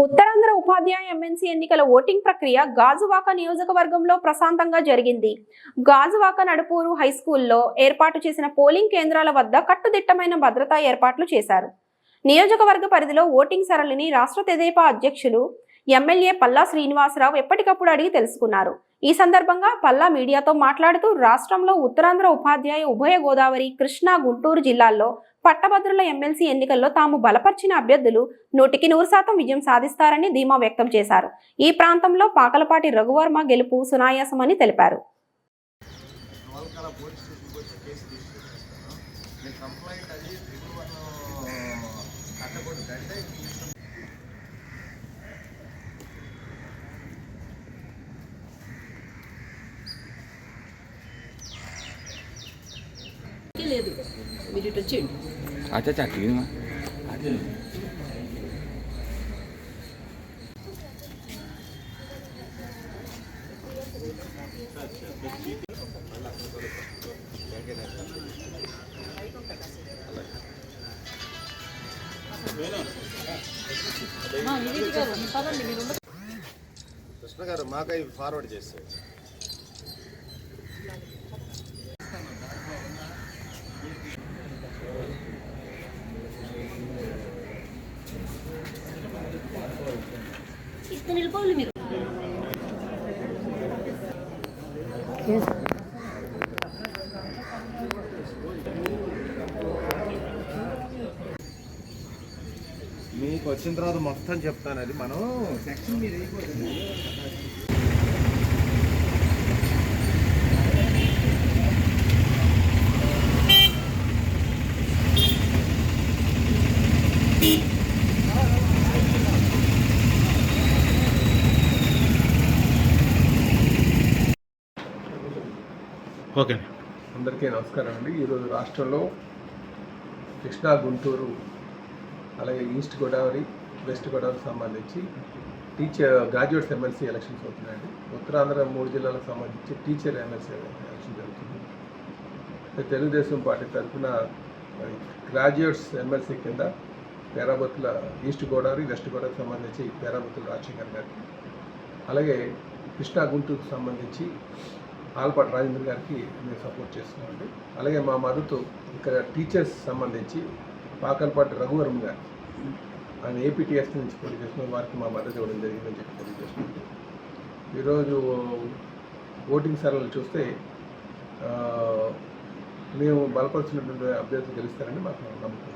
ఉత్తరాంధ్ర ఉపాధ్యాయ ఎమ్మెన్సీ ఎన్నికల ఓటింగ్ ప్రక్రియ గాజువాక నియోజకవర్గంలో ప్రశాంతంగా జరిగింది. గాజువాక నడుపూరు హై స్కూల్లో ఏర్పాటు చేసిన పోలింగ్ కేంద్రాల వద్ద కట్టుదిట్టమైన భద్రతా ఏర్పాట్లు చేశారు. నియోజకవర్గ పరిధిలో ఓటింగ్ సరళిని రాష్ట్ర తెదేపా అధ్యక్షులు ఎమ్మెల్యే పల్లా శ్రీనివాసరావు ఎప్పటికప్పుడు అడిగి తెలుసుకున్నారు. ఈ సందర్భంగా పల్లా మీడియాతో మాట్లాడుతూ రాష్ట్రంలో ఉత్తరాంధ్ర ఉపాధ్యాయ ఉభయ గోదావరి కృష్ణా గుంటూరు జిల్లాల్లో పట్టభద్రుల ఎమ్మెల్సీ ఎన్నికల్లో తాము బలపరిచిన అభ్యర్థులు నూటికి నూరు శాతం విజయం సాధిస్తారని ధీమా వ్యక్తం చేశారు. ఈ ప్రాంతంలో పాకలపాటి రఘువర్మ గెలుపు సునాయాసమని తెలిపారు. లేదు. మీరు ఇటు వచ్చేయండి. అచ్చా కృష్ణ గారు మాకై ఫార్వర్డ్ చేస్తారు ఇక్కడ నిలిపోవాలి మీరు. మీకు వచ్చిన తర్వాత మొత్తం చెప్తాను అది. మనం సెక్షన్ మీరు అయిపోతుంది. ఓకే అందరికీ నమస్కారం అండి. ఈరోజు రాష్ట్రంలో కృష్ణా గుంటూరు అలాగే ఈస్ట్ గోదావరి వెస్ట్ గోదావరికి సంబంధించి టీచర్ గ్రాడ్యుయేట్స్ ఎమ్మెల్సీ ఎలక్షన్స్ అవుతున్నాయండి. ఉత్తరాంధ్ర మూడు జిల్లాలకు సంబంధించి టీచర్ ఎమ్మెల్సీ ఎలక్షన్ జరుగుతుంది. తెలుగుదేశం పార్టీ తరఫున గ్రాడ్యుయేట్స్ ఎమ్మెల్సీ కింద పేరాబత్తుల ఈస్ట్ గోదావరి వెస్ట్ గోదావరికి సంబంధించి పేరాబత్తుల రాజశేఖర్ గారికి అలాగే కృష్ణా గుంటూరుకు సంబంధించి ఆల్పాటి రాజేంద్ర గారికి మేము సపోర్ట్ చేస్తున్నామండి అలాగే మా మద్దతు ఇక్కడ టీచర్స్ సంబంధించి పాకల్పాటి రఘువరం గారు ఆయన ఏపీటీఎస్ నుంచి పోటీ చేస్తున్న వారికి మా మద్దతు ఇవ్వడం జరిగిందని చెప్పి తెలియజేస్తుంది ఈరోజు ఓటింగ్ సరళలు చూస్తే మేము బలపరిచినటువంటి అభ్యర్థులు గెలుస్తారని మాకు నమ్మకం